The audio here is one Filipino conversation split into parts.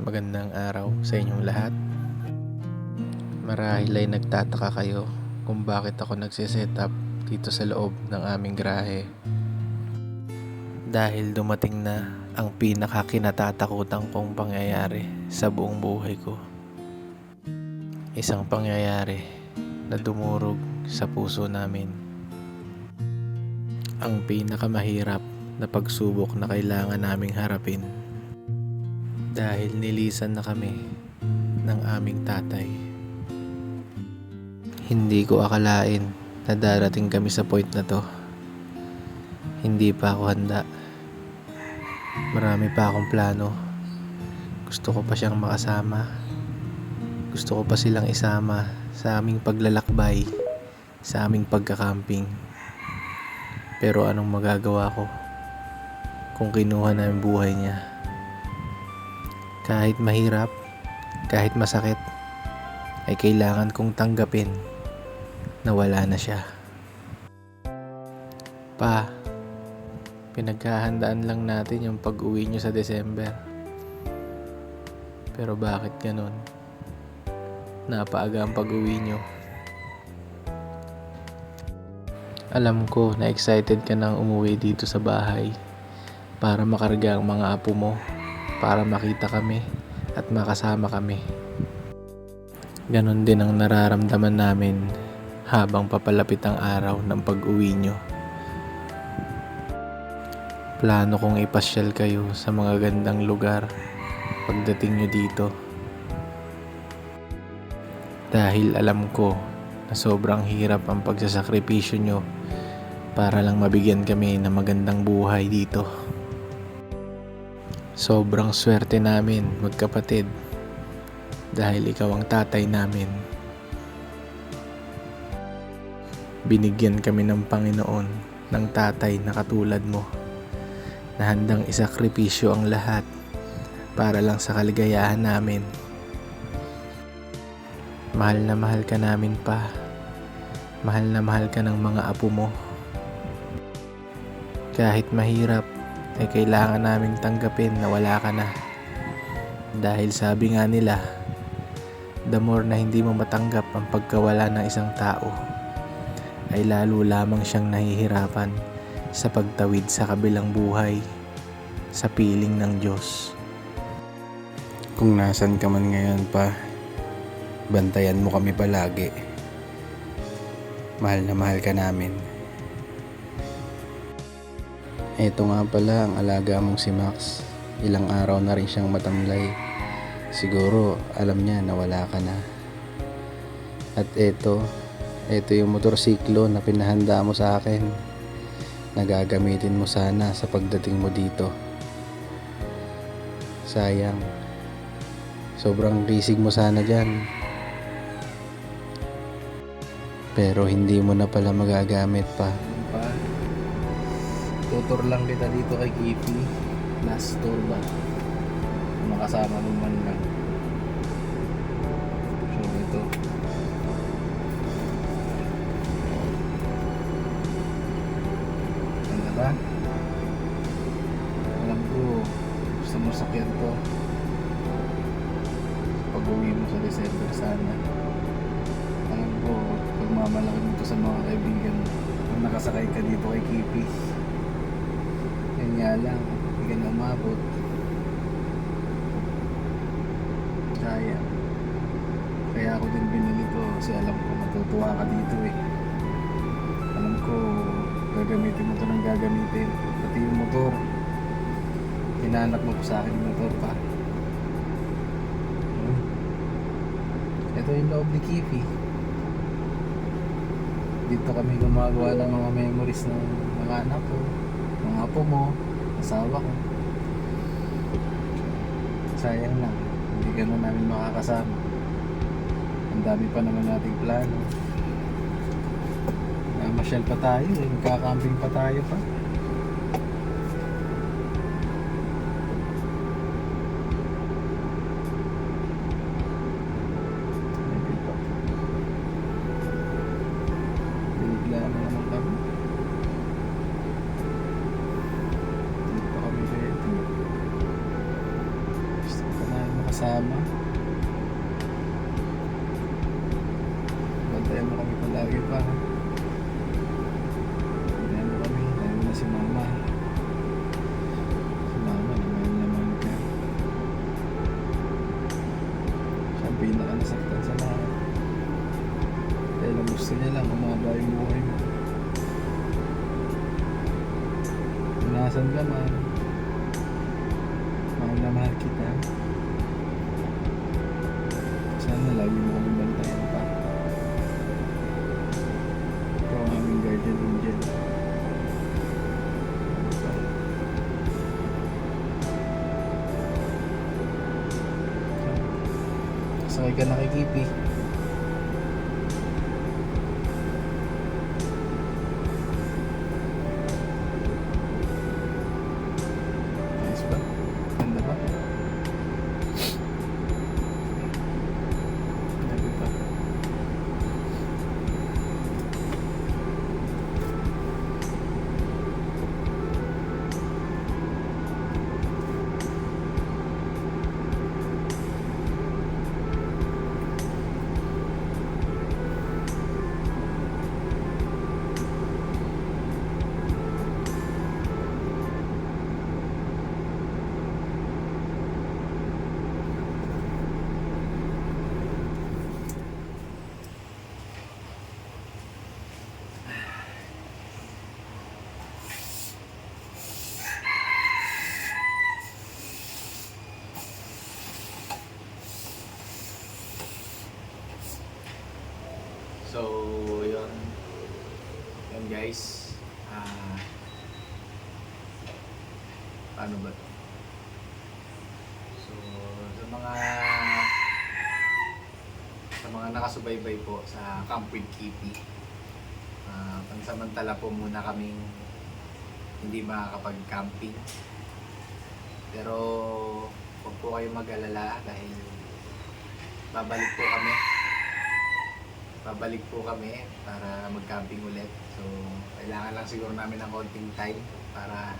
Magandang araw sa inyong lahat. Marahil ay nagtataka kayo kung bakit ako nagsiset up dito sa loob ng aming garahe. Dahil dumating na ang pinakakinatatakutan kong pangyayari sa buong buhay ko. Isang pangyayari na dumurog sa puso namin. Ang pinakamahirap na pagsubok na kailangan naming harapin dahil nilisan na kami ng aming tatay. Hindi ko akalain na darating kami sa point na to. Hindi pa ako handa. Marami pa akong plano. Gusto ko pa siyang makasama. Gusto ko pa silang isama sa aming paglalakbay, sa aming pagkakamping. Pero anong magagawa ko kung kinuha na yung buhay niya? Kahit mahirap, kahit masakit, ay kailangan kong tanggapin na wala na siya. Pa, pinaghahandaan lang natin yung pag-uwi nyo sa December. Pero bakit ganun? Napaaga ang pag-uwi nyo. Alam ko na excited ka nang umuwi dito sa bahay para makarga ang mga apo mo para makita kami at makasama kami. Ganon din ang nararamdaman namin habang papalapit ang araw ng pag-uwi nyo. Plano kong ipasyal kayo sa mga gandang lugar pagdating nyo dito. Dahil alam ko na sobrang hirap ang pagsasakripisyo nyo para lang mabigyan kami ng magandang buhay dito. Sobrang swerte namin magkapatid dahil ikaw ang tatay namin. Binigyan kami ng Panginoon ng tatay na katulad mo na handang isakripisyo ang lahat para lang sa kaligayahan namin. Mahal na mahal ka namin pa. Mahal na mahal ka ng mga apo mo. Kahit mahirap, ay kailangan naming tanggapin na wala ka na. Dahil sabi nga nila, the more na hindi mo matanggap ang pagkawala ng isang tao, ay lalo lamang siyang nahihirapan sa pagtawid sa kabilang buhay, sa piling ng Diyos. Kung nasan ka man ngayon pa, bantayan mo kami palagi. Mahal na mahal ka namin. Ito nga pala ang alaga mong si Max. Ilang araw na rin siyang matamlay. Siguro alam niya na wala ka na. At ito, ito yung motorsiklo na pinahanda mo sa akin. Nagagamitin mo sana sa pagdating mo dito. Sayang. Sobrang risig mo sana dyan. Pero hindi mo na pala magagamit pa. Tutor lang kita dito kay Kipi. Last tour ba? Makasama mo man lang. So ito. Ganda ba? Alam ko, gusto mo sakyan to. Pag uwi mo sa December sana. Alam ko, pagmamalaki mo to sa mga kaibigan mo. Nakasakay ka dito kay Kipi. Yun lang, hindi ka na umabot. Kaya. Kaya ako din binili to kasi alam ko matutuwa ka dito eh. Alam ko gagamitin mo to ng gagamitin. Pati yung motor. Hinahanap mo po sa akin yung motor pa. Ito yung loob ni Kipi. Dito kami gumagawa ng mga memories ng mga anak ko mga apo mo, asawa ko. Sayang lang, hindi ka na namin makakasama. Ang dami pa naman nating plano. Namasyal pa tayo, eh. magkakamping pa tayo pa. Maybe pa. Bigla na naman kami. Hindi pa kami ready. Gusto ko pa namin kasama. Bantayan mo kami palagi pa. Bantayan mo kami, lalo na si mama. Si mama, naman naman ka. Siya ang pinaka nasaktan sa lahat. Dahil ang gusto niya lang, umaba yung buhay mo. Nasan ka man, mahal na mahal kita. Lagi mo kami bantayan pa. Ikaw ang aming guardian angel. Sakay ka nakikipi. Yun guys. Ah, paano ba to? So, sa mga sa mga nakasubaybay po sa Camp with Kitty, ah, pansamantala po muna kaming hindi makakapag-camping. Pero, huwag po kayong mag-alala dahil babalik po kami babalik po kami para mag-camping ulit. So, kailangan lang siguro namin ng konting time para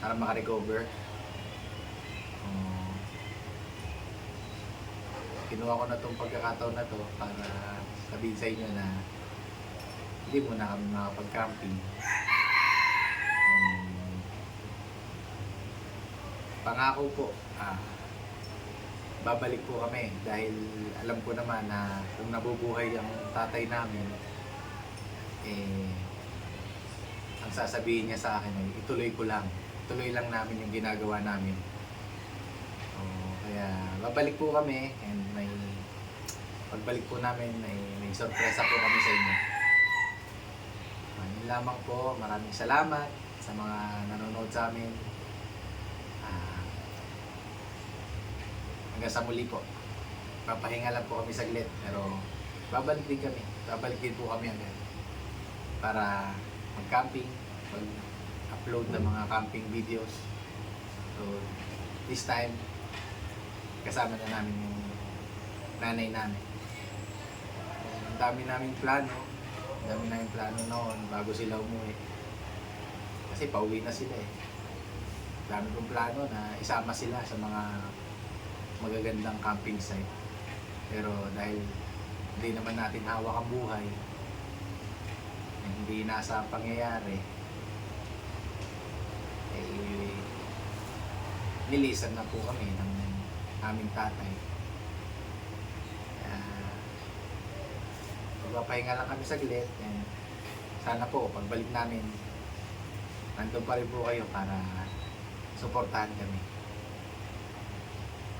para makarecover. Um, kinuha ko na tong pagkakataon na to para sabihin sa inyo na hindi muna kami makapag-camping. Um, pangako po, ah, babalik po kami dahil alam ko naman na kung nabubuhay ang tatay namin eh ang sasabihin niya sa akin ay ituloy ko lang. Ituloy lang namin yung ginagawa namin. So, kaya babalik po kami and may pagbalik po namin may, may sorpresa po kami sa inyo. Yun lamang po. Maraming salamat sa mga nanonood sa amin hanggang sa muli po. Papahinga lang po kami saglit, pero babalik din kami. Babalik din po kami agad. Para mag-camping, mag-upload ng mga camping videos. So, this time, kasama na namin yung nanay namin. Ang dami naming plano. Ang dami naming plano noon bago sila umuwi. Kasi pauwi na sila eh. Dami kong plano na isama sila sa mga magagandang camping site. Pero dahil hindi naman natin hawak ang buhay, hindi nasa pangyayari, eh, nilisan na po kami ng aming tatay. Kaya, magpapahinga lang kami saglit. And sana po, pagbalik namin, nandun pa rin po kayo para suportahan kami.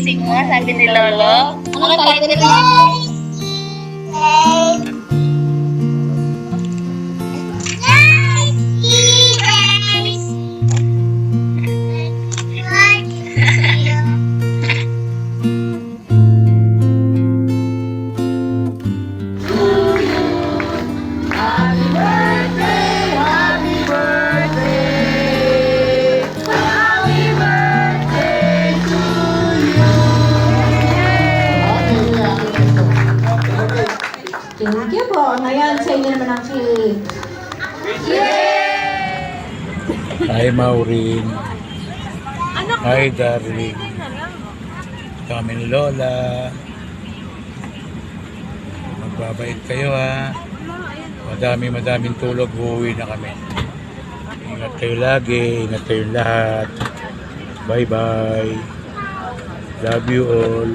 Nga sabi ni Lolo? Ano sabi Hi, Maureen. Hi, darling. Kami ni Lola. Magbabait kayo, ha. Madami, madaming tulog. Uuwi na kami. Ingat kayo lagi. Ingat kayo lahat. Bye-bye. Love you all.